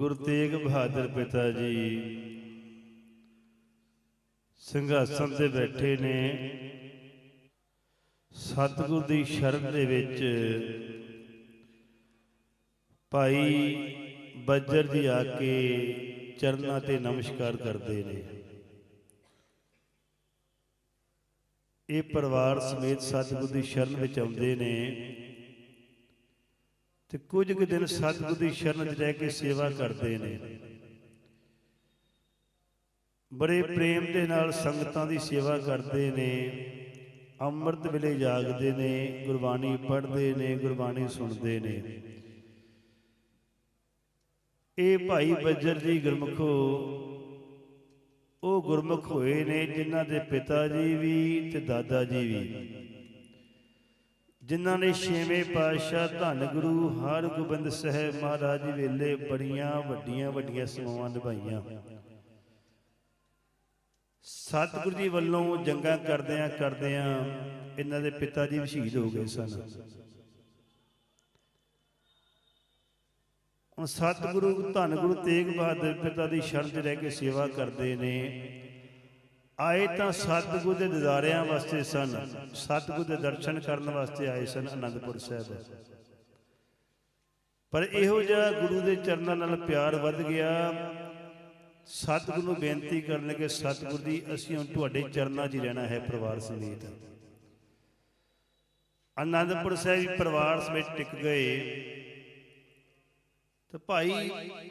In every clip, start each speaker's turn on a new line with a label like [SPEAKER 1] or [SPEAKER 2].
[SPEAKER 1] ਗੁਰੂ ਤੇਗ ਬਹਾਦਰ ਪਿਤਾ ਜੀ। ਸਿੰਘਾਸਨ ਤੇ ਬੈਠੇ ਨੇ। ਸਤਿਗੁਰ ਦੀ ਸ਼ਰਨ ਦੇ ਵਿੱਚ ਭਾਈ ਬੱਜਰ ਜੀ ਆ ਕੇ ਚਰਨਾਂ ਤੇ ਨਮਸਕਾਰ ਕਰਦੇ ਨੇ। ਇਹ ਪਰਿਵਾਰ ਸਮੇਤ ਸਤਿਗੁਰ ਦੀ ਸ਼ਰਨ ਵਿੱਚ ਆਉਂਦੇ ਨੇ। ਤੇ ਕੁਝ ਕੁ ਦਿਨ ਸਤਿਗੁਰ ਦੀ ਸ਼ਰਨ 'ਚ ਰਹਿ ਕੇ ਸੇਵਾ ਕਰਦੇ ਨੇ। ਬੜੇ ਪ੍ਰੇਮ ਦੇ ਨਾਲ ਸੰਗਤਾਂ ਦੀ ਸੇਵਾ ਕਰਦੇ ਨੇ। ਅੰਮ੍ਰਿਤ ਵੇਲੇ ਜਾਗਦੇ ਨੇ, ਗੁਰਬਾਣੀ ਪੜ੍ਹਦੇ ਨੇ, ਗੁਰਬਾਣੀ ਸੁਣਦੇ ਨੇ। ਇਹ ਭਾਈ ਬੱਜਰ ਜੀ ਗੁਰਮਖੋ, ਉਹ ਗੁਰਮੁਖ ਹੋਏ ਨੇ, ਜਿਨ੍ਹਾਂ ਦੇ ਪਿਤਾ ਜੀ ਵੀ ਤੇ ਦਾਦਾ ਜੀ ਵੀ। ਜਿਨ੍ਹਾਂ ਨੇ ਛੇਵੇਂ ਪਾਤਸ਼ਾਹ ਧੰਨ ਗੁਰੂ ਹਰਗੋਬਿੰਦ ਸਾਹਿਬ ਮਹਾਰਾਜ ਜੀ ਵੇਲੇ ਬੜੀਆਂ ਵੱਡੀਆਂ ਵੱਡੀਆਂ ਸੇਵਾਵਾਂ ਨਿਭਾਈਆਂ। ਸਤਿਗੁਰੂ ਜੀ ਵੱਲੋਂ ਜੰਗਾਂ ਕਰਦਿਆਂ ਕਰਦਿਆਂ ਇਹਨਾਂ ਦੇ ਪਿਤਾ ਜੀ ਸ਼ਹੀਦ ਹੋ ਗਏ ਸਨ। ਹੁਣ ਸਤਿਗੁਰੂ ਧੰਨ ਗੁਰੂ ਤੇਗ ਬਹਾਦਰ ਪਿਤਾ ਦੀ ਸ਼ਰਨ 'ਚ ਰਹਿ ਕੇ ਸੇਵਾ ਕਰਦੇ ਨੇ। ਆਏ ਤਾਂ ਸਤਿਗੁਰੂ ਦੇ ਦਿਦਾਰਿਆਂ ਵਾਸਤੇ ਸਨ, ਸਤਿਗੁਰੂ ਦੇ ਦਰਸ਼ਨ ਕਰਨ ਵਾਸਤੇ ਆਏ ਸਨ ਅਨੰਦਪੁਰ ਸਾਹਿਬ। ਪਰ ਇਹੋ ਜਿਹਾ ਗੁਰੂ ਦੇ ਚਰਨਾਂ ਨਾਲ ਪਿਆਰ ਵੱਧ ਗਿਆ। ਸਤਿਗੁਰੂ ਨੂੰ ਬੇਨਤੀ ਕਰਨ ਲੱਗੇ ਸਤਿਗੁਰ ਦੀ ਅਸੀਂ ਹੁਣ ਤੁਹਾਡੇ ਚਰਨਾਂ 'ਚ ਹੀ ਰਹਿਣਾ ਹੈ ਪਰਿਵਾਰ ਸਮੇਤ। ਅਨੰਦਪੁਰ ਸਾਹਿਬ ਪਰਿਵਾਰ ਸਮੇਤ ਟਿਕ ਗਏ। ਤੇ ਭਾਈ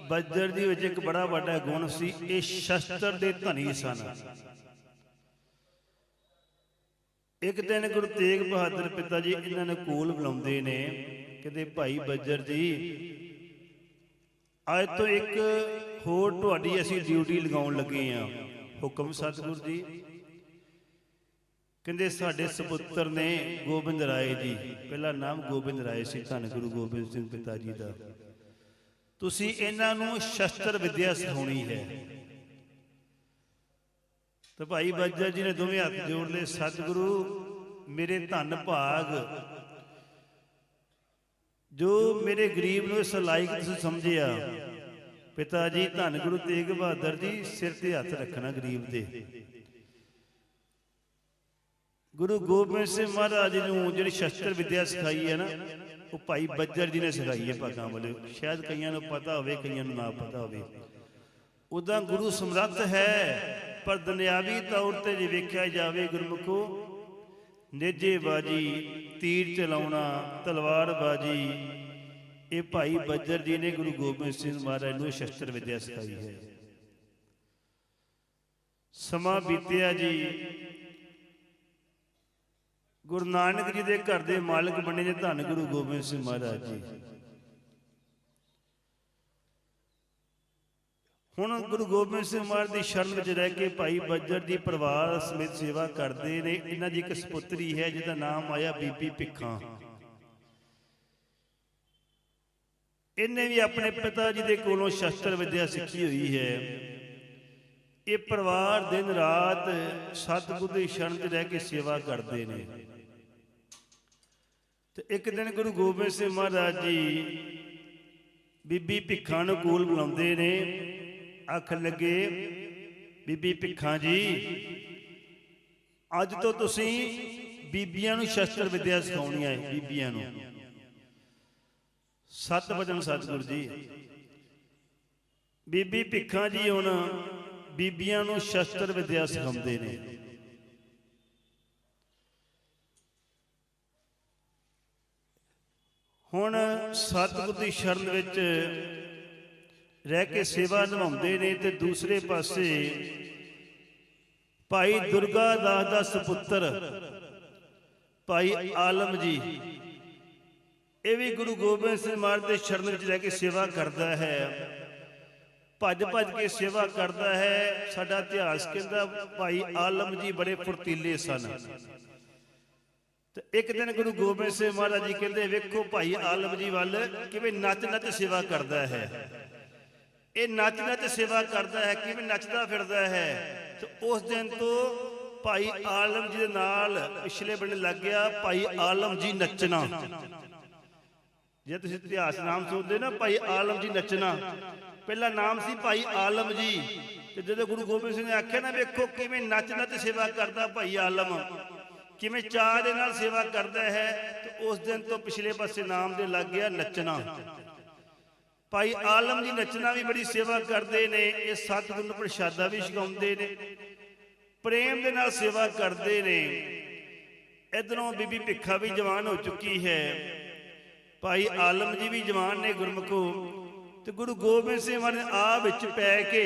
[SPEAKER 1] ਬੱਜਰ ਜੀ ਵਿੱਚ ਇੱਕ ਬੜਾ ਵੱਡਾ ਗੁਣ ਸੀ, ਇਹ ਸ਼ਸਤਰ ਦੇ ਧਨੀ ਸਨ। ਇੱਕ ਦਿਨ ਗੁਰੂ ਤੇਗ ਬਹਾਦਰ ਪਿਤਾ ਜੀ ਇਹਨਾਂ ਨੇ ਕੋਲ ਬੁਲਾਉਂਦੇ ਨੇ, ਕਹਿੰਦੇ ਭਾਈ ਬੱਜਰ ਜੀ, ਅੱਜ ਤੋਂ ਇੱਕ ਹੋਰ ਤੁਹਾਡੀ ਅਸੀਂ ਡਿਊਟੀ ਲਗਾਉਣ ਲੱਗੇ ਆ ਹੁਕਮ ਸਤਿਗੁਰ ਜੀ। ਕਹਿੰਦੇ ਸਾਡੇ ਸੁਪੁੱਤਰ ਨੇ ਗੋਬਿੰਦ ਰਾਏ ਜੀ, ਪਹਿਲਾ ਨਾਮ ਗੋਬਿੰਦ ਰਾਏ ਸੀ ਧੰਨ ਗੁਰੂ ਗੋਬਿੰਦ ਸਿੰਘ ਪਿਤਾ ਜੀ ਦਾ। ਤੁਸੀਂ ਇਹਨਾਂ ਨੂੰ ਸ਼ਸਤਰ ਵਿਦਿਆ ਸਿਖਾਉਣੀ ਹੈ। ਤੇ ਭਾਈ ਬੱਜਰ ਜੀ ਨੇ ਦੋਵੇਂ ਹੱਥ ਜੋੜ ਲਏ, ਸਤਿਗੁਰੂ, ਮੇਰੇ ਧੰਨ ਭਾਗ। ਜੋ ਮੇਰੇ ਗਰੀਬ ਨੂੰ ਇਸ ਲਾਇਕ ਤੁਸੀਂ ਸਮਝਿਆ, ਪਿਤਾ ਜੀ, ਧੰਨ ਗੁਰੂ ਤੇਗ ਬਹਾਦਰ ਜੀ, ਸਿਰ ਤੇ ਹੱਥ ਰੱਖਣਾ ਗਰੀਬ ਦੇ ਗੁਰੂ ਗੋਬਿੰਦ ਸਿੰਘ ਮਹਾਰਾਜ ਜੀ ਨੂੰ ਜਿਹੜੀ ਸ਼ਸਤਰ ਵਿਦਿਆ ਸਿਖਾਈ ਹੈ ਨਾ, ਉਹ ਭਾਈ ਬੱਜਰ ਜੀ ਨੇ ਸਿਖਾਈ ਹੈ ਭਾਗਾਂ ਵਾਲੇ। ਸ਼ਾਇਦ ਕਈਆਂ ਨੂੰ ਪਤਾ ਹੋਵੇ, ਕਈਆਂ ਨੂੰ ਨਾ ਪਤਾ ਹੋਵੇ। ਉਦਾਂ ਗੁਰੂ ਸਮਰੱਥ ਹੈ। ਪਰ ਦੁਨਿਆਵੀ ਤੌਰ ਤੇ ਜੇ ਵੇਖਿਆ ਜਾਵੇ ਗੁਰਮੁਖੋ ਨੇਜੇ ਬਾਜੀ ਤੀਰ ਚਲਾਉਣਾ ਤਲਵਾਰ ਬਾਜੀ ਇਹ ਭਾਈ ਬੱਜਰ ਜੀ ਨੇ ਗੁਰੂ ਗੋਬਿੰਦ ਸਿੰਘ ਮਹਾਰਾਜ ਨੂੰ ਸ਼ਸਤਰ ਵਿਦਿਆ ਸਿਖਾਈ ਹੈ। ਸਮਾਂ ਬੀਤਿਆ ਜੀ। ਗੁਰੂ ਨਾਨਕ ਜੀ ਦੇ ਘਰ ਦੇ ਮਾਲਕ ਬਣੇ ਨੇ ਧੰਨ ਗੁਰੂ ਗੋਬਿੰਦ ਸਿੰਘ ਮਹਾਰਾਜ ਜੀ। ਹੁਣ ਗੁਰੂ ਗੋਬਿੰਦ ਸਿੰਘ ਮਹਾਰਾਜ ਦੀ ਸ਼ਰਨ ਵਿੱਚ ਰਹਿ ਕੇ ਭਾਈ ਬੱਜਰ ਦੀ ਪਰਿਵਾਰ ਸਮੇਤ ਸੇਵਾ ਕਰਦੇ ਨੇ, ਇਹਨਾਂ ਦੀ ਇੱਕ ਸੁਪੁੱਤਰੀ ਹੈ, ਜਿਹਦਾ ਨਾਮ ਆਇਆ ਬੀਬੀ ਭਿੱਖਾਂ। ਇਹਨੇ ਵੀ ਆਪਣੇ ਪਿਤਾ ਜੀ ਦੇ ਕੋਲੋਂ ਸ਼ਸਤਰ ਵਿਦਿਆ ਸਿੱਖੀ ਹੋਈ ਹੈ। ਇਹ ਪਰਿਵਾਰ ਦਿਨ ਰਾਤ ਸਤਿਗੁਰ ਦੀ ਸ਼ਰਨ 'ਚ ਰਹਿ ਕੇ ਸੇਵਾ ਕਰਦੇ ਨੇ। ਤੇ ਇੱਕ ਦਿਨ ਗੁਰੂ ਗੋਬਿੰਦ ਸਿੰਘ ਮਹਾਰਾਜ ਜੀ ਬੀਬੀ ਭਿੱਖਾਂ ਨੂੰ ਕੋਲ ਬੁਲਾਉਂਦੇ ਨੇ। ਅੱਖ ਲੱਗੇ। ਬੀਬੀ ਭਿੱਖਾਂ ਜੀ, ਅੱਜ ਤੋਂ ਤੁਸੀਂ ਬੀਬੀਆਂ ਨੂੰ ਸ਼ਸਤਰ ਵਿਦਿਆ ਸਿਖਾਉਣੀ ਹੈ ਬੀਬੀਆਂ ਨੂੰ। ਸਤ ਵਚਨ ਸਤਿਗੁਰ ਜੀ। ਬੀਬੀ ਭਿੱਖਾਂ ਜੀ ਹੁਣ ਬੀਬੀਆਂ ਨੂੰ ਸ਼ਸਤਰ ਵਿਦਿਆ ਸਿਖਾਉਂਦੇ ਨੇ। ਹੁਣ ਸਤਿਗੁਰ ਦੀ ਸ਼ਰਨ ਵਿੱਚ ਰਹਿ ਕੇ ਸੇਵਾ ਨਿਭਾਉਂਦੇ ਨੇ ਤੇ ਦੂਸਰੇ ਪਾਸੇ ਭਾਈ ਦੁਰਗਾ ਦਾਸ ਦਾ ਸੁਪੁੱਤਰ ਭਾਈ ਆਲਮ ਜੀ, ਇਹ ਵੀ ਗੁਰੂ ਗੋਬਿੰਦ ਸਿੰਘ ਮਹਾਰਾਜ ਦੇ ਸ਼ਰਨ ਵਿੱਚ ਰਹਿ ਕੇ ਸੇਵਾ ਕਰਦਾ ਹੈ। ਭੱਜ ਭੱਜ ਕੇ ਸੇਵਾ ਕਰਦਾ ਹੈ। ਸਾਡਾ ਇਤਿਹਾਸ ਕਹਿੰਦਾ ਭਾਈ ਆਲਮ ਜੀ ਬੜੇ ਫੁਰਤੀਲੇ ਸਨ। ਤੇ ਇੱਕ ਦਿਨ ਗੁਰੂ ਗੋਬਿੰਦ ਸਿੰਘ ਮਹਾਰਾਜ ਜੀ ਕਹਿੰਦੇ, ਵੇਖੋ ਭਾਈ ਆਲਮ ਜੀ ਵੱਲ ਕਿਵੇਂ ਨੱਚ ਨੱਚ ਸੇਵਾ ਕਰਦਾ ਹੈ। ਇਹ ਨੱਚ ਨੱਚ ਸੇਵਾ ਕਰਦਾ ਹੈ, ਕਿਵੇਂ ਨੱਚਦਾ ਫਿਰਦਾ ਹੈ। ਤੇ ਉਸ ਦਿਨ ਤੋਂ ਭਾਈ ਆਲਮ ਜੀ ਦੇ ਨਾਲ ਪਿਛਲੇ ਬੰਨੇ ਲੱਗ ਗਿਆ ਭਾਈ ਆਲਮ ਜੀ ਨੱਚਣਾ। ਜੇ ਤੁਸੀਂ ਇਤਿਹਾਸ ਨਾਮ ਸੁਣਦੇ ਨਾ ਭਾਈ ਆਲਮ ਜੀ ਨੱਚਣਾ, ਪਹਿਲਾ ਨਾਮ ਸੀ ਭਾਈ ਆਲਮ ਜੀ। ਤੇ ਜਦੋਂ ਗੁਰੂ ਗੋਬਿੰਦ ਸਿੰਘ ਨੇ ਆਖਿਆ ਨਾ, ਵੇਖੋ ਕਿਵੇਂ ਨੱਚ ਨੱਚ ਸੇਵਾ ਕਰਦਾ ਭਾਈ ਆਲਮ। ਕਿਵੇਂ ਚਾਹ ਦੇ ਨਾਲ ਸੇਵਾ ਕਰਦਾ ਹੈ, ਤੇ ਉਸ ਦਿਨ ਤੋਂ ਪਿਛਲੇ ਪਾਸੇ ਨਾਮ ਦੇ ਲੱਗ ਗਿਆ ਨੱਚਣਾ। ਭਾਈ ਆਲਮ ਜੀ ਨੱਚਣਾ ਵੀ ਬੜੀ ਸੇਵਾ ਕਰਦੇ ਨੇ, ਇਹ ਸਤਿਗੁਰ ਨੂੰ ਪ੍ਰਸ਼ਾਦਾ ਵੀ ਛਕਾਉਂਦੇ ਨੇ। ਪ੍ਰੇਮ ਦੇ ਨਾਲ ਸੇਵਾ ਕਰਦੇ ਨੇ। ਇਧਰੋਂ ਬੀਬੀ ਭਿੱਖਾ ਵੀ ਜਵਾਨ ਹੋ ਚੁੱਕੀ ਹੈ। ਭਾਈ ਆਲਮ ਜੀ ਵੀ ਜਵਾਨ ਨੇ ਗੁਰਮਖੋ। ਤੇ ਗੁਰੂ ਗੋਬਿੰਦ ਸਿੰਘ ਮਹਾਰਾਜ ਨੇ ਆ ਵਿੱਚ ਪੈ ਕੇ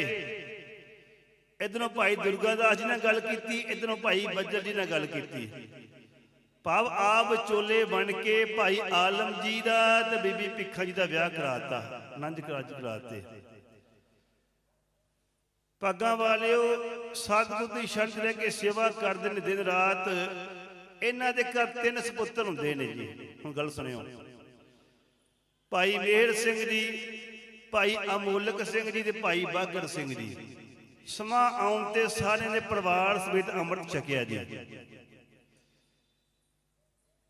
[SPEAKER 1] ਇਧਰੋਂ ਭਾਈ ਦੁਰਗਾਦਾਸ ਜੀ ਨਾਲ ਗੱਲ ਕੀਤੀ, ਇਧਰੋਂ ਭਾਈ ਬੱਜਰ ਜੀ ਨਾਲ ਗੱਲ ਕੀਤੀ। ਭਾਵ ਆਪ ਚੋਲੇ ਬਣ ਕੇ ਭਾਈ ਆਲਮ ਜੀ ਦਾ ਤੇ ਬੀਬੀ ਭਿੱਖਾ ਜੀ ਦਾ ਵਿਆਹ ਕਰਾਤਾ। ਆਨੰਦ ਕਾਰਜ ਕਰਾਤੇ ਪੱਗਾਂ ਵਾਲਿਓ, ਸਤਿਗੁਰ ਦੀ ਸ਼ਰਤ ਲੈ ਕੇ ਸੇਵਾ ਕਰਦੇ ਨੇ ਦਿਨ ਰਾਤ। ਇਹਨਾਂ ਦੇ ਘਰ ਤਿੰਨ ਸੁਪੁੱਤਰ ਹੁੰਦੇ ਨੇ ਜੀ। ਹੁਣ ਗੱਲ ਸੁਣਿਓ। ਭਾਈ ਮੇਹਰ ਸਿੰਘ ਜੀ ਭਾਈ ਅਮੋਲਕ ਸਿੰਘ ਜੀ ਤੇ ਭਾਈ ਬਾਗੜ ਸਿੰਘ ਜੀ ਸਮਾਂ ਆਉਣ ਤੇ ਸਾਰਿਆਂ ਦੇ ਪਰਿਵਾਰ ਸਮੇਤ ਅੰਮ੍ਰਿਤ ਛਕਿਆ ਜੀ।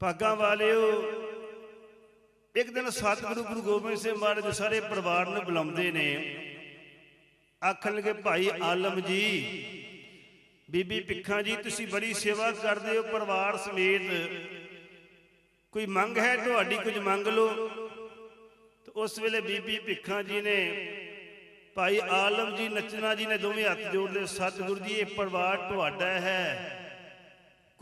[SPEAKER 1] ਭਾਗਾਂ ਵਾਲਿਓ ਇੱਕ ਦਿਨ ਸਤਿਗੁਰੂ ਗੁਰੂ ਗੋਬਿੰਦ ਸਿੰਘ ਮਹਾਰਾਜ ਦੇ ਸਾਰੇ ਪਰਿਵਾਰ ਨੂੰ ਬੁਲਾਉਂਦੇ ਨੇ। ਆਖਣ ਲੱਗੇ, ਭਾਈ ਆਲਮ ਜੀ, ਬੀਬੀ ਭਿੱਖਾਂ ਜੀ, ਤੁਸੀਂ ਬੜੀ ਸੇਵਾ ਕਰਦੇ ਹੋ, ਪਰਿਵਾਰ ਸਮੇਤ। ਕੋਈ ਮੰਗ ਹੈ ਤੁਹਾਡੀ, ਕੁਝ ਮੰਗ ਲਓ। ਤੇ ਉਸ ਵੇਲੇ ਬੀਬੀ ਭਿੱਖਾਂ ਜੀ ਨੇ ਭਾਈ ਆਲਮ ਜੀ ਨਚਨਾ ਜੀ ਨੇ ਦੋਵੇਂ ਹੱਥ ਜੋੜਦੇ ਲਏ ਸਤਿਗੁਰੂ ਜੀ, ਇਹ ਪਰਿਵਾਰ ਤੁਹਾਡਾ ਹੈ।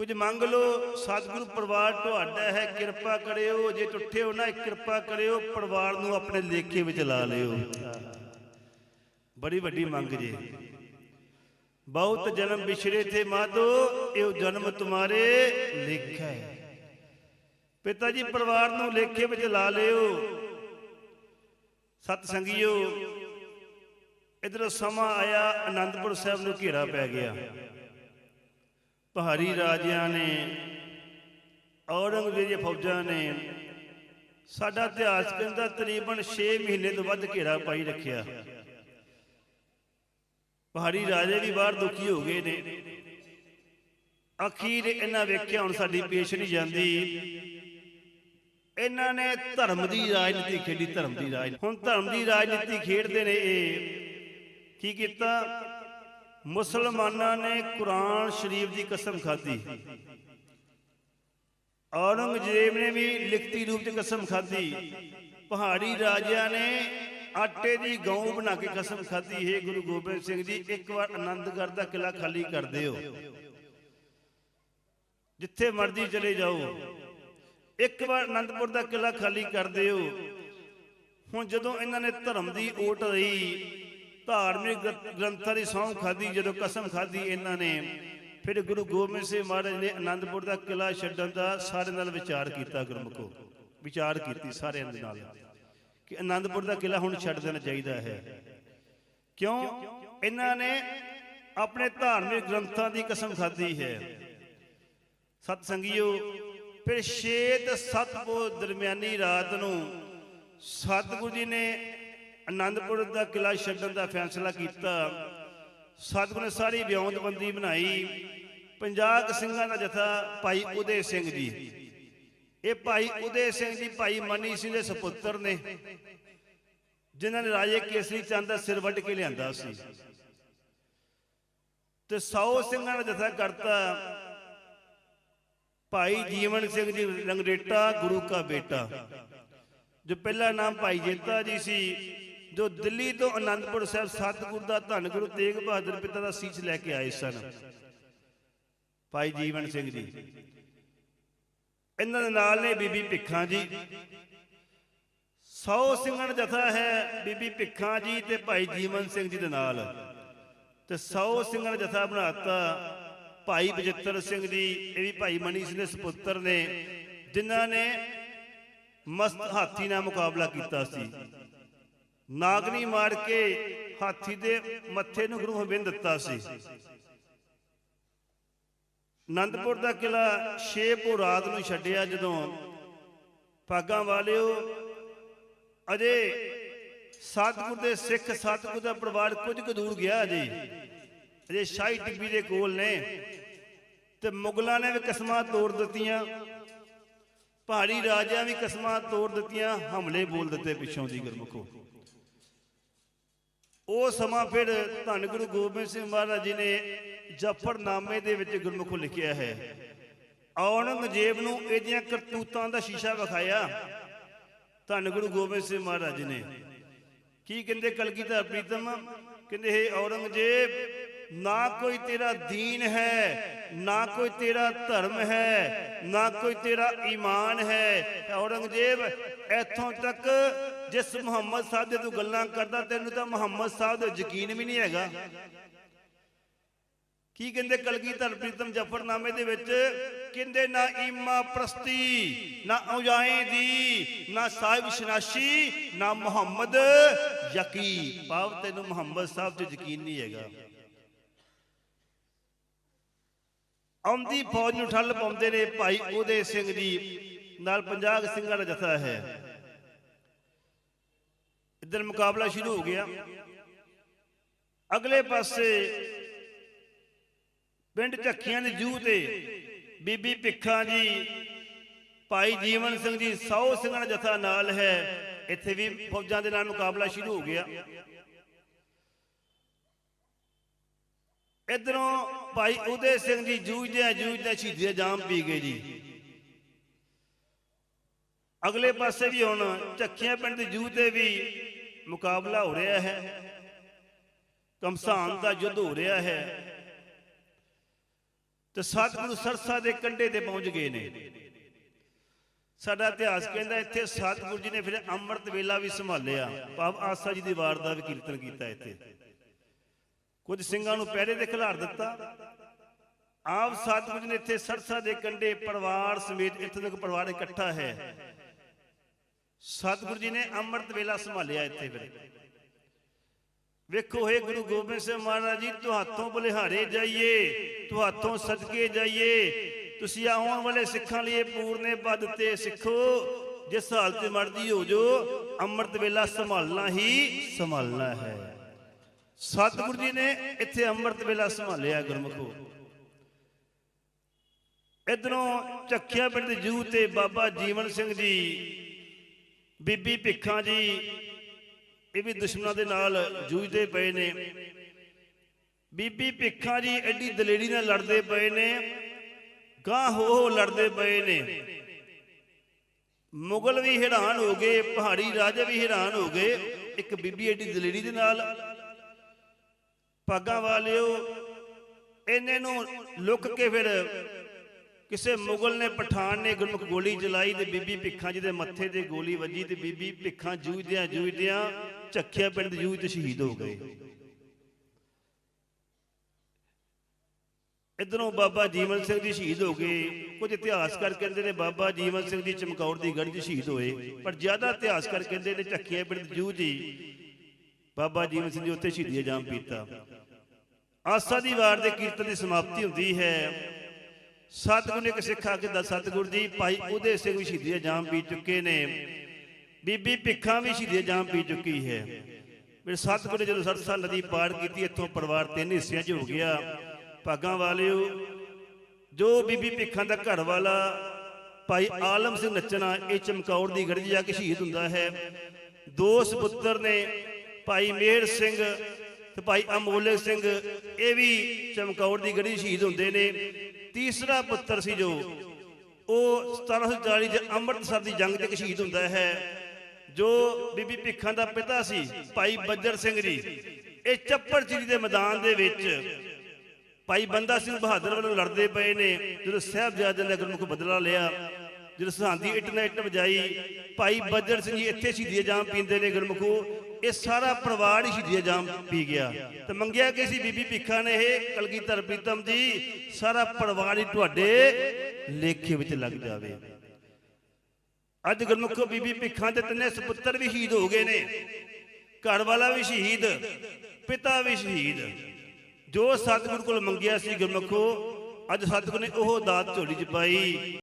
[SPEAKER 1] ਕੁਝ ਮੰਗ ਲਓ, ਸਤਿਗੁਰੂ ਪਰਿਵਾਰ ਤੁਹਾਡਾ ਹੈ, ਕਿਰਪਾ ਕਰਿਓ, ਜੇ ਟੁੱਟੇ ਹੋ ਨਾ ਕਿਰਪਾ ਕਰਿਓ, ਪਰਿਵਾਰ ਨੂੰ ਆਪਣੇ ਲੇਖੇ ਵਿੱਚ ਲਾ ਲਿਓ। ਬੜੀ ਵੱਡੀ ਮੰਗ ਜੇ। ਬਹੁਤ ਜਨਮ ਵਿਛੜੇ ਥੇ ਮਾਧੋ, ਇਹ ਜਨਮ ਤੁਮਾਰੇ ਲਿਖਾ ਹੈ। ਪਿਤਾ ਜੀ, ਪਰਿਵਾਰ ਨੂੰ ਲੇਖੇ ਵਿੱਚ ਲਾ ਲਿਓ। ਸਤ ਸੰਗੀਓ ਇਧਰ ਸਮਾਂ ਆਇਆ ਆਨੰਦਪੁਰ ਸਾਹਿਬ ਨੂੰ ਘੇਰਾ ਪੈ ਗਿਆ। ਪਹਾੜੀ ਰਾਜਿਆਂ ਨੇ ਔਰੰਗਜ਼ੇਬ ਦੀਆਂ ਫੌਜਾਂ ਨੇ ਸਾਡਾ ਇਤਿਹਾਸ ਕਹਿੰਦਾ ਤਕਰੀਬਨ 6 ਮਹੀਨੇ ਤੋਂ ਵੱਧ ਘੇਰਾ ਪਾਈ ਰੱਖਿਆ। ਪਹਾੜੀ ਰਾਜੇ ਵੀ ਬਾਹਰ ਦੁਖੀ ਹੋ ਗਏ ਨੇ। ਅਖੀਰ ਇਹਨਾਂ ਵੇਖਿਆ ਹੁਣ ਸਾਡੀ ਪੇਸ਼ ਨਹੀਂ ਜਾਂਦੀ। ਇਹਨਾਂ ਨੇ ਧਰਮ ਦੀ ਰਾਜਨੀਤੀ ਖੇਡੀ ਧਰਮ ਦੀ ਰਾਜ ਹੁਣ ਧਰਮ ਦੀ ਰਾਜਨੀਤੀ ਖੇਡਦੇ ਨੇ ਇਹ। ਕੀ ਕੀਤਾ? ਮੁਸਲਮਾਨਾਂ ਨੇ ਕੁਰਾਨ ਸ਼ਰੀਫ ਦੀ ਕਸਮ ਖਾਧੀ। ਔਰੰਗਜ਼ੇਬ ਨੇ ਵੀ ਲਿਖਤੀ ਰੂਪ 'ਚ ਕਸਮ ਖਾਧੀ। ਪਹਾੜੀ ਰਾਜਿਆਂ ਨੇ ਆਟੇ ਦੀ ਗਊ ਬਣਾ ਕੇ ਕਸਮ ਖਾਧੀ। ਹੈ ਗੁਰੂ ਗੋਬਿੰਦ ਸਿੰਘ ਜੀ, ਇੱਕ ਵਾਰ ਆਨੰਦਗੜ੍ਹ ਦਾ ਕਿਲਾ ਖਾਲੀ ਕਰ ਦਿਓ। ਜਿੱਥੇ ਮਰਜ਼ੀ ਚਲੇ ਜਾਓ। ਇੱਕ ਵਾਰ ਅਨੰਦਪੁਰ ਦਾ ਕਿਲਾ ਖਾਲੀ ਕਰ ਦਿਓ। ਹੁਣ ਜਦੋਂ ਇਹਨਾਂ ਨੇ ਧਰਮ ਦੀ ਓਟ ਲਈ ਧਾਰਮਿਕ ਗ੍ਰੰਥਾਂ ਦੀ ਸਹੁੰ ਖਾਦੀ ਜਦੋਂ ਕਸਮ ਖਾਦੀ ਇਹਨਾਂ ਨੇ, ਫਿਰ ਗੁਰੂ ਗੋਬਿੰਦ ਸਿੰਘ ਮਹਾਰਾਜ ਨੇ ਆਨੰਦਪੁਰ ਦਾ ਕਿਲਾ ਛੱਡਣ ਦਾ ਸਾਰੇ ਨਾਲ ਵਿਚਾਰ ਕੀਤਾ ਗੁਰਮੁਖੋ ਵਿਚਾਰ ਕੀਤੀ ਸਾਰਿਆਂ ਦੇ ਨਾਲ, ਕਿ ਆਨੰਦਪੁਰ ਦਾ ਕਿਲਾ ਹੁਣ ਛੱਡ ਦੇਣਾ ਚਾਹੀਦਾ ਹੈ। ਕਿਉਂ? ਇਹਨਾਂ ਨੇ ਆਪਣੇ ਧਾਰਮਿਕ ਗ੍ਰੰਥਾਂ ਦੀ ਕਸਮ ਖਾਦੀ ਹੈ। ਸਤ ਸੰਗੀਓ ਫਿਰ 6 ਤੇ 7 ਪੋ ਦਰਮਿਆਨੀ ਰਾਤ ਨੂੰ ਸਤਿਗੁਰੂ ਜੀ ਨੇ ਆਨੰਦਪੁਰ ਦਾ ਕਿਲਾ ਛੱਡਣ ਦਾ ਫੈਸਲਾ ਕੀਤਾ। ਸਤਿਗੁਰ ਨੇ ਸਾਰੀ ਵਿਉਂਤਬੰਦੀ ਬਣਾਈ 50 ਸਿੰਘਾਂ ਦਾ ਜਥਾ ਭਾਈ ਉਦੇ ਸਿੰਘ ਜੀ। ਇਹ ਭਾਈ ਉਦੇ ਸਿੰਘ ਜੀ ਭਾਈ ਮਨੀ ਸਿੰਘ ਦੇ ਸੁਪੁੱਤਰ ਨੇ, ਜਿਨ੍ਹਾਂ ਨੇ ਰਾਜੇ ਕੇਸਰੀ ਚੰਦ ਦਾ ਸਿਰ ਵੱਢ ਕੇ ਲਿਆਂਦਾ ਸੀ। ਤੇ 100 ਸਿੰਘਾਂ ਦਾ ਜਥਾ ਕਰਤਾ ਭਾਈ ਜੀਵਨ ਸਿੰਘ ਜੀ ਰੰਗਰੇਟਾ, ਗੁਰੂ ਕਾ ਬੇਟਾ। ਜੋ ਪਹਿਲਾ ਨਾਮ ਭਾਈ ਜੇਤਾ ਜੀ ਸੀ ਜੋ ਦਿੱਲੀ ਤੋਂ ਆਨੰਦਪੁਰ ਸਾਹਿਬ ਸਤਿਗੁਰ ਦਾ ਧੰਨ ਗੁਰੂ ਤੇਗ ਬਹਾਦਰ ਪਿਤਾ ਦਾ ਸੀਸ ਲੈ ਕੇ ਆਏ ਸਨ। ਭਾਈ ਜੀਵਨ ਸਿੰਘ ਜੀ। ਇਹਨਾਂ ਦੇ ਨਾਲ ਨੇ ਬੀਬੀ ਭਿੱਖਾਂ ਜੀ। 100 ਸਿੰਘਣ ਜਥਾ ਹੈ ਬੀਬੀ ਭਿੱਖਾਂ ਜੀ ਤੇ ਭਾਈ ਜੀਵਨ ਸਿੰਘ ਜੀ ਦੇ ਨਾਲ। ਤੇ 100 ਸਿੰਘਣ ਦਾ ਜਥਾ ਬਣਾਤਾ ਭਾਈ ਬਜਿੱਤਰ ਸਿੰਘ ਜੀ, ਇਹ ਵੀ ਭਾਈ ਮਨੀ ਸਿੰਘ ਦੇ ਸੁਪੁੱਤਰ ਨੇ, ਜਿਨ੍ਹਾਂ ਨੇ ਮਸਤ ਹਾਥੀ ਨਾਲ ਮੁਕਾਬਲਾ ਕੀਤਾ ਸੀ। ਨਾਗਨੀ ਮਾਰ ਕੇ ਹਾਥੀ ਦੇ ਮੱਥੇ ਨੂੰ ਗੁਰੂ ਹਬਿੰਦ ਦਿੱਤਾ ਸੀ। ਆਨੰਦਪੁਰ ਦਾ ਕਿਲਾ 6 ਪੋ ਰਾਤ ਨੂੰ ਛੱਡਿਆ ਜਦੋਂ ਭਾਗਾਂ ਵਾਲਿਓ ਅਜੇ ਸਤਿਗੁਰ ਦੇ ਸਿੱਖ ਸਤਿਗੁਰ ਦਾ ਪਰਿਵਾਰ ਕੁਝ ਕੁ ਦੂਰ ਗਿਆ ਜੀ। ਅਜੇ ਸ਼ਾਹੀ ਟਿੱਬੀ ਦੇ ਕੋਲ ਨੇ ਤੇ ਮੁਗਲਾਂ ਨੇ ਵੀ ਕਸਮਾਂ ਤੋੜ ਦਿੱਤੀਆਂ, ਪਹਾੜੀ ਰਾਜਿਆਂ ਵੀ ਕਸਮਾਂ ਤੋੜ ਦਿੱਤੀਆਂ, ਹਮਲੇ ਬੋਲ ਦਿੱਤੇ ਪਿੱਛੋਂ ਦੀ ਗੁਰਮੁਖੋ। ਉਹ ਸਮਾਂ ਫਿਰ ਧੰਨ ਗੁਰੂ ਗੋਬਿੰਦ ਸਿੰਘ ਮਹਾਰਾਜ ਜੀ ਨੇ ਜਫਰਨਾਮੇ ਦੇ ਵਿੱਚ ਗੁਰਮੁਖੋ ਲਿਖਿਆ ਹੈ। ਔਰੰਗਜ਼ੇਬ ਨੂੰ ਇਹਦੀਆਂ ਕਰਤੂਤਾਂ ਦਾ ਸ਼ੀਸ਼ਾ ਵਿਖਾਇਆ ਧੰਨ ਗੁਰੂ ਗੋਬਿੰਦ ਸਿੰਘ ਮਹਾਰਾਜ ਜੀ ਨੇ। ਕੀ ਕਹਿੰਦੇ ਕਲਗੀਧਰ ਪ੍ਰੀਤਮ? ਕਹਿੰਦੇ, ਹੈ ਔਰੰਗਜ਼ੇਬ, ਨਾ ਕੋਈ ਤੇਰਾ ਦੀਨ ਹੈ, ਨਾ ਕੋਈ ਤੇਰਾ ਧਰਮ ਹੈ, ਨਾ ਕੋਈ ਤੇਰਾ ਈਮਾਨ ਹੈ। ਔਰੰਗਜ਼ੇਬ, ਇੱਥੋਂ ਤੱਕ ਜਿਸ ਮੁਹੰਮਦ ਸਾਹਿਬ ਦੇ ਤੂੰ ਗੱਲਾਂ ਕਰਦਾ, ਤੈਨੂੰ ਤਾਂ ਮੁਹੰਮਦ ਸਾਹਿਬ ਦਾ ਯਕੀਨ ਵੀ ਨਹੀਂ ਹੈਗਾ। ਕੀ ਕਹਿੰਦੇ ਕਲਗੀਧਰ ਪ੍ਰੀਤਮ ਜਫਰਨਾਮੇ ਦੇ ਵਿੱਚ? ਕਹਿੰਦੇ, ਨਾ ਈਮਾ ਪ੍ਰਸਤੀ, ਨਾ ਔਜਾਏ ਦੀ, ਨਾ ਸਾਹਿਬ ਸ਼ਨਾਸ਼ੀ, ਨਾ ਮੁਹੰਮਦ ਯਕੀ ਭਾਵ ਤੈਨੂੰ ਮੁਹੰਮਦ ਸਾਹਿਬ ਤੇ ਯਕੀਨ ਨਹੀਂ ਹੈਗਾ। ਆਉਂਦੀ ਫੌਜ ਨੂੰ ਠੱਲ ਪਾਉਂਦੇ ਨੇ ਭਾਈ ਉਹਦੇ ਸਿੰਘ ਦੀ, ਨਾਲ 50 ਸਿੰਘਾਂ ਦਾ ਜਥਾ ਹੈ। ਇੱਧਰ ਮੁਕਾਬਲਾ ਸ਼ੁਰੂ ਹੋ ਗਿਆ, ਅਗਲੇ ਪਾਸੇ ਪਿੰਡ ਝੱਖੀਆਂ ਦੇ ਜੂਹ ਤੇ ਬੀਬੀ ਭਿੱਖਾਂ ਜੀ, ਭਾਈ ਜੀਵਨ ਸਿੰਘ ਜੀ 100 ਸਿੰਘਾਂ ਦਾ ਜਥਾ ਨਾਲ ਹੈ। ਇੱਥੇ ਵੀ ਫੌਜਾਂ ਦੇ ਨਾਲ ਮੁਕਾਬਲਾ ਸ਼ੁਰੂ ਹੋ ਗਿਆ। ਇਧਰੋਂ ਭਾਈ ਉਦੇ ਸਿੰਘ ਜੀ ਜੂਝਦੇ ਜੂਝਦੇ ਸ਼ਹੀਦੀਆਂ ਜਾਮ ਪੀ ਗਏ ਜੀ। ਅਗਲੇ ਪਾਸੇ ਵੀ ਹੁਣ ਝੱਖੀਆਂ ਪਿੰਡ ਦੇ ਜੂ ਤੇ ਵੀ ਮੁਕਾਬਲਾ ਹੋ ਰਿਹਾ ਹੈ। ਕਮਸਾਨ ਦਾ ਯੁੱਧ ਹੋ ਰਿਹਾ ਹੈ। ਤੇ ਸਤਿਗੁਰੂ ਸਰਸਾ ਦੇ ਕੰਢੇ ਤੇ ਪਹੁੰਚ ਗਏ ਨੇ। ਸਾਡਾ ਇਤਿਹਾਸ ਕਹਿੰਦਾ ਇੱਥੇ ਸਤਿਗੁਰੂ ਜੀ ਨੇ ਫਿਰ ਅੰਮ੍ਰਿਤ ਵੇਲਾ ਵੀ ਸੰਭਾਲਿਆ। ਭਾਵ ਆਸਾ ਜੀ ਦੀ ਵਾਰ ਦਾ ਵੀ ਕੀਰਤਨ ਕੀਤਾ ਇੱਥੇ। ਕੁਝ ਸਿੰਘਾਂ ਨੂੰ ਪਹਿਰੇ ਤੇ ਖਿਲਾਰ ਦਿੱਤਾ। ਆਪ ਸਤਿਗੁਰੂ ਜੀ ਨੇ ਇੱਥੇ ਸਰਸਾ ਦੇ ਕੰਢੇ ਪਰਿਵਾਰ ਸਮੇਤ ਇੱਥੇ ਤੱਕ ਪਰਿਵਾਰ ਇਕੱਠਾ ਹੈ। ਸਤਿਗੁਰੂ ਜੀ ਨੇ ਅੰਮ੍ਰਿਤ ਵੇਲਾ ਸੰਭਾਲਿਆ ਇੱਥੇ ਫਿਰ। ਵੇਖੋ, ਹੈ ਗੁਰੂ ਗੋਬਿੰਦ ਸਿੰਘ ਮਹਾਰਾਜ ਜੀ ਤੁਹਾਤੋਂ ਬਲਿਹਾਰੇ ਜਾਈਏ ਤੁਹਾਤੋਂ ਸਦਕੇ ਜਾਈਏ। ਤੁਸੀਂ ਆਉਣ ਵਾਲੇ ਸਿੱਖਾਂ ਲਈ ਪੂਰਨੇ ਪਦ ਤੇ ਸਿੱਖੋ। ਜਿਸ ਹਾਲਤ 'ਚ ਮਰਦੀ ਹੋ ਜੋ ਅੰਮ੍ਰਿਤ ਵੇਲਾ ਸੰਭਾਲਣਾ ਹੀ ਸੰਭਾਲਣਾ ਹੈ। ਸਤਿਗੁਰੂ ਜੀ ਨੇ ਇੱਥੇ ਅੰਮ੍ਰਿਤ ਵੇਲਾ ਸੰਭਾਲਿਆ ਗੁਰਮਖੋ। ਇਧਰੋਂ ਚੱਕਿਆ ਪਿੰਡ ਦੇ ਜੂਹ ਤੇ ਬਾਬਾ ਜੀਵਨ ਸਿੰਘ ਜੀ ਬੀਬੀ ਭਿੱਖਾਂ ਜੀ, ਇਹ ਵੀ ਦੁਸ਼ਮਣਾਂ ਦੇ ਨਾਲ ਜੂਝਦੇ ਪਏ ਨੇ। ਬੀਬੀ ਭਿੱਖਾਂ ਜੀ ਐਡੀ ਦਲੇਰੀ ਨਾਲ ਲੜਦੇ ਪਏ ਨੇ ਗਾਂ ਹੋ ਲੜਦੇ ਪਏ ਨੇ। ਮੁਗਲ ਵੀ ਹੈਰਾਨ ਹੋ ਗਏ, ਪਹਾੜੀ ਰਾਜੇ ਵੀ ਹੈਰਾਨ ਹੋ ਗਏ, ਇੱਕ ਬੀਬੀ ਐਡੀ ਦਲੇਰੀ ਦੇ ਨਾਲ। ਪਾਗਾ ਵਾਲਿਓ, ਇਹਨੇ ਨੂੰ ਲੁੱਕ ਕੇ ਫਿਰ ਕਿਸੇ ਮੁਗਲ ਨੇ ਪਠਾਨ ਨੇ ਗੁਰਮੁਖ ਗੋਲੀ ਚਲਾਈ ਤੇ ਬੀਬੀ ਭਿੱਖਾਂ ਜੀ ਦੇ ਮੱਥੇ ਤੇ ਗੋਲੀ ਵੱਜੀ ਤੇ ਬੀਬੀ ਭਿੱਖਾਂ ਜੂਝਦਿਆਂ ਜੂਝਦਿਆਂ ਝੱਖਿਆ ਪਿੰਡ ਜੂਝ ਤੇ ਸ਼ਹੀਦ ਹੋ ਗਏ। ਇਧਰੋਂ ਬਾਬਾ ਜੀਵਨ ਸਿੰਘ ਜੀ ਸ਼ਹੀਦ ਹੋ ਗਏ। ਕੁਝ ਇਤਿਹਾਸਕਾਰ ਕਹਿੰਦੇ ਨੇ ਬਾਬਾ ਜੀਵਨ ਸਿੰਘ ਜੀ ਚਮਕੌਰ ਦੀ ਗੜ੍ਹ 'ਚ ਸ਼ਹੀਦ ਹੋਏ। ਪਰ ਜ਼ਿਆਦਾ ਇਤਿਹਾਸਕਾਰ ਕਹਿੰਦੇ ਨੇ ਝੱਖੀਆਂ ਪਿੰਡ ਜੂ ਜੀ ਬਾਬਾ ਜੀਵਨ ਸਿੰਘ ਜੀ ਉੱਥੇ ਸ਼ਹੀਦੀ ਜਾਮ ਪੀਤਾ। ਆਸਾ ਦੀ ਵਾਰ ਦੇ ਕੀਰਤਨ ਦੀ ਸਮਾਪਤੀ ਹੁੰਦੀ ਹੈ। ਸਤਿਗੁਰੂ ਨੇ ਇੱਕ ਸਿੱਖ ਆ ਕੇ ਦੱਸ ਸਤਿਗੁਰੂ ਜੀ, ਭਾਈ, ਉਹਦੇ ਸਿੰਘ ਵੀ ਸ਼ਹੀਦੀ ਜਾਮ ਪੀ ਚੁੱਕੇ ਨੇ। ਬੀਬੀ ਭਿੱਖਾਂ ਵੀ ਸ਼ਹੀਦੀ ਜਾਮ ਪੀ ਚੁੱਕੀ ਹੈ। ਫਿਰ ਸਤਿਗੁਰੂ ਨੇ ਜਦੋਂ ਸਰਸਾ ਨਦੀ ਪਾਰ ਕੀਤੀ, ਇੱਥੋਂ ਪਰਿਵਾਰ ਤਿੰਨ ਹਿੱਸਿਆਂ 'ਚ ਹੋ ਗਿਆ। ਭਾਗਾਂ ਵਾਲਿਓ, ਜੋ ਬੀਬੀ ਭਿੱਖਾਂ ਦਾ ਘਰ ਵਾਲਾ, ਭਾਈ ਆਲਮ ਸਿੰਘ ਨੱਚਣਾ, ਇਹ ਚਮਕੌਰ ਦੀ ਗੜ੍ਹੀ ਜਾ ਕੇ ਸ਼ਹੀਦ ਹੁੰਦਾ ਹੈ। ਦੋ ਸੁਪੁੱਤਰ ਨੇ, ਭਾਈ ਮੇਰ ਸਿੰਘ ਤੇ ਭਾਈ ਅਮੋਲਕ ਸਿੰਘ, ਇਹ ਵੀ ਚਮਕੌਰ ਦੀ ਗੜੀ ਸ਼ਹੀਦ ਹੁੰਦੇ ਨੇ। ਤੀਸਰਾ ਪੁੱਤਰ ਸੀ ਜੋ, ਉਹ 1740 ਚ ਅੰਮ੍ਰਿਤਸਰ ਦੀ ਜੰਗ ਚ ਸ਼ਹੀਦ ਹੁੰਦਾ ਹੈ, ਜੋ ਬੀਬੀ ਭਿੱਖਾਂ ਦਾ ਪਿਤਾ ਸੀ, ਭਾਈ ਬੱਜਰ ਸਿੰਘ ਜੀ। ਇਹ ਚੱਪੜ ਚਿੜੀ ਦੇ ਮੈਦਾਨ ਦੇ ਵਿੱਚ ਭਾਈ ਬੰਦਾ ਸਿੰਘ ਬਹਾਦਰ ਵੱਲੋਂ ਲੜਦੇ ਪਏ ਨੇ, ਜਦੋਂ ਸਾਹਿਬਜ਼ਾਦੇ ਨੇ ਗੁਰਮੁਖ ਬਦਲਾ ਲਿਆ, ਜਦੋਂ ਸਰਹੰਦੀ ਇੱਟ ਨੇ ਇੱਟ ਵਜਾਈ, ਭਾਈ ਬੱਜਰ ਸਿੰਘ ਜੀ ਇੱਥੇ ਸ਼ਹੀਦੀ ਜਾਮ ਪੀਂਦੇ ਨੇ ਗੁਰਮੁਖੋ ਇਹ ਸਾਰਾ ਪਰਿਵਾਰ ਹੀ ਸ਼ਹੀਦੀ ਜਾਮ ਪੀ ਗਿਆ। ਤੇ ਮੰਗਿਆ ਕਿ ਸੀ ਬੀਬੀ ਭਿੱਖਾ ਨੇ ਇਹ ਕਲਗੀਧਰ ਪ੍ਰੀਤਮ ਜੀ ਸਾਰਾ ਪਰਿਵਾਰ ਹੀ ਤੁਹਾਡੇ ਲੇਖੇ ਵਿੱਚ ਲੱਗ ਜਾਵੇ। ਅੱਜ ਗੁਰਮੁਖੋ ਬੀਬੀ ਭਿੱਖਾਂ ਦੇ ਤਿੰਨੇ ਸੁਪੁੱਤਰ ਵੀ ਸ਼ਹੀਦ ਹੋ ਗਏ ਨੇ। ਘਰ ਵਾਲਾ ਵੀ ਸ਼ਹੀਦ, ਪਿਤਾ ਵੀ ਸ਼ਹੀਦ। ਜੋ ਸਤਿਗੁਰੂ ਕੋਲ ਮੰਗਿਆ ਸੀ ਗੁਰਮੁਖੋ, ਅੱਜ ਸਤਿਗੁਰੂ ਨੇ ਉਹ ਦਾਤ ਝੋਲੀ ਚ ਪਾਈ।